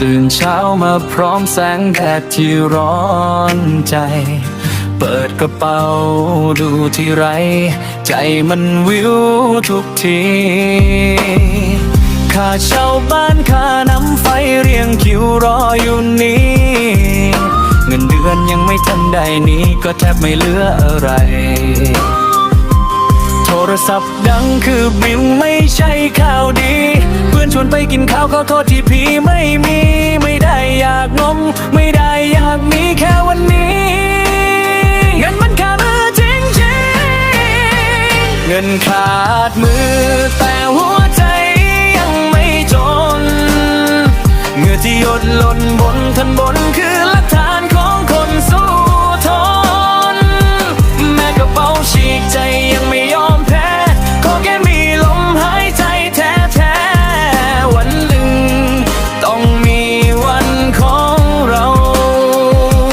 ตื่นเช้ามาพร้อมแสงแดดที่ร้อนใจ เปิดกระเป๋าดูที่ไร ใจมันวิวทุกทีค่าเช่าบ้านค่าน้ำไฟเรียงคิวรออยู่นี้ เงินเดือนยังไม่ทันได้นี้ก็แทบไม่เหลืออะไร โทรศัพท์ดังคือบิวไม่ใช่ข่าวดี เพื่อนชวนไปกินข้าวเขาโทษที่พี่ไม่มี ไม่ได้อยากมีแค่วันนี้เงินมันขาดมือจริงจริงๆเงินขาดมือแต่หัวใจยังไม่จนเงื่อที่หยดหล่นบนทันบนคือ